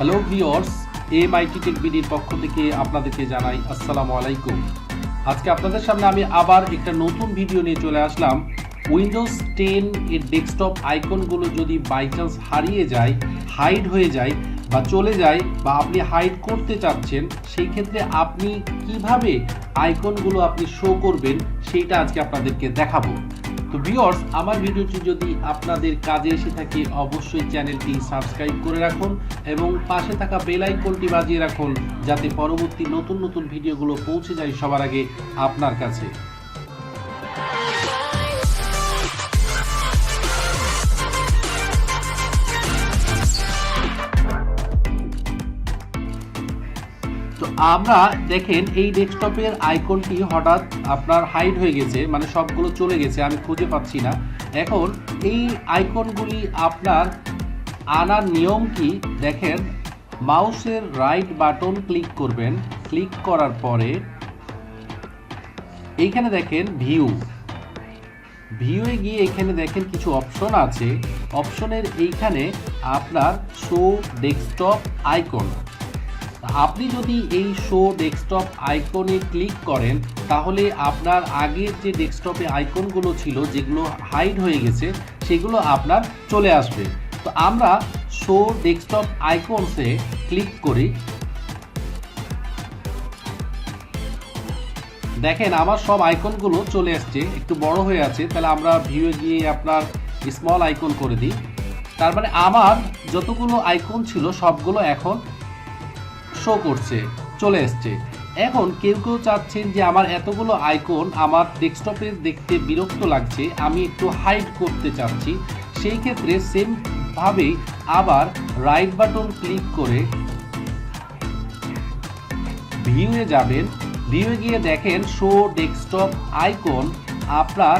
Hello viewers M IT tech বিডির পক্ষ থেকে আপনাদেরকে জানাই আসসালামু আলাইকুম। আজকে আপনাদের সামনে আমি আবার একটা নতুন ভিডিও নিয়ে চলে আসলাম। উইন্ডোজ টেন এর ডেস্কটপ আইকনগুলো যদি বাই চান্স হারিয়ে যায় হাইড হয়ে যায় বা চলে যায় বা আপনি হাইড করতে চাচ্ছেন, সেই ক্ষেত্রে আপনি কীভাবে আইকনগুলো আপনি শো করবেন, সেইটা আজকে আপনাদেরকে দেখাবো। তো ভিউয়ার্স আমার ভিডিওটি যদি আপনাদের কাজে এসে থাকে, অবশ্যই চ্যানেলটি সাবস্ক্রাইব করে রাখুন এবং পাশে থাকা বেল আইকনটি বাজিয়ে রাখুন, যাতে পরবর্তী নতুন নতুন ভিডিওগুলো পৌঁছে যায় সবার আগে আপনার কাছে। আমরা দেখেন এই ডেস্কটপের আইকনটি হঠাৎ আপনার হাইড হয়ে গেছে মানে সবগুলো চলে গেছে, আমি খুঁজে পাচ্ছি না। এখন এই আইকনগুলি আপনার আনার নিয়ম কি? দেখেন, মাউসের রাইট বাটন ক্লিক করবেন। ক্লিক করার পরে এইখানে দেখেন ভিউ ভিউয়ে গিয়ে এখানে দেখেন কিছু অপশন আছে। অপশনের এইখানে আপনার শো ডেস্কটপ আইকন আপনি যদি এই শো ডেস্কটপ আইকনে ক্লিক করেন, তাহলে আপনার আগের যে ডেস্কটপে আইকনগুলো ছিল, যেগুলো হাইড হয়ে গেছে, সেগুলো আপনার চলে আসবে। তো আমরা শো ডেস্কটপ আইকনসে ক্লিক করি। দেখেন, আমার সব আইকনগুলো চলে আসছে, একটু বড় হয়ে আছে, তাহলে আমরা ভিউয়ে গিয়ে আপনার স্মল আইকন করে দিই। তার মানে আমার যতগুলো আইকন ছিল, সবগুলো এখন শো করছে, চলে এসছে। এখন কেউ কেউ চাচ্ছেন যে আমার এতগুলো আইকন আমার ডেস্কটপে দেখতে বিরক্ত লাগছে, আমি একটু হাইড করতে চাচ্ছি। সেই ক্ষেত্রে সেম ভাবে আবার রাইট বাটন ক্লিক করে ভিউয়ে যাবেন। ভিউয়ে গিয়ে দেখেন শো ডেস্কটপ আইকন আপনার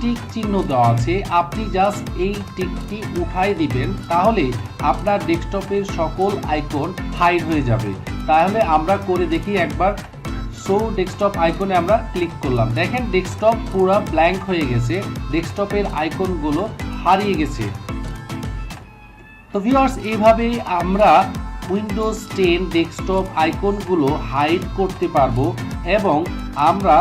টিক চিহ্ন দেওয়া আছে, আপনি জাস্ট এই টিকটি উঠাই দিবেন, তাহলে আপনার ডেস্কটপের সকল আইকন হাইড হয়ে যাবে। তাহলে আমরা করে দেখি একবার শো ডেস্কটপ আইকনে আমরা ক্লিক করলাম। দেখেন ডেস্কটপ পুরো ব্ল্যাঙ্ক হয়ে গেছে ডেস্কটপের আইকনগুলো হারিয়ে গেছে। তো ভিউয়ার্স এইভাবে আমরা উইন্ডোজ টেন ডেস্কটপ আইকনগুলো হাইড করতে পারব এবং আমরা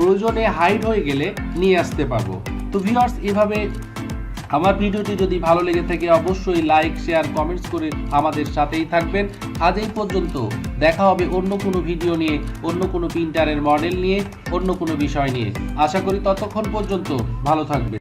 প্রয়োজনে হাইড হয়ে গেলে নিয়ে আসতে পারব। তো ভিউয়ার্স এভাবে আমার ভিডিওটি যদি ভালো লেগে থাকে, অবশ্যই লাইক শেয়ার কমেন্টস করে আমাদের সাথেই থাকবেন। আজ এই পর্যন্ত। দেখা হবে অন্য কোনো ভিডিও নিয়ে, অন্য কোনো প্রিন্টারের মডেল নিয়ে, অন্য কোনো বিষয় নিয়ে। আশা করি ততক্ষণ পর্যন্ত ভালো থাকবে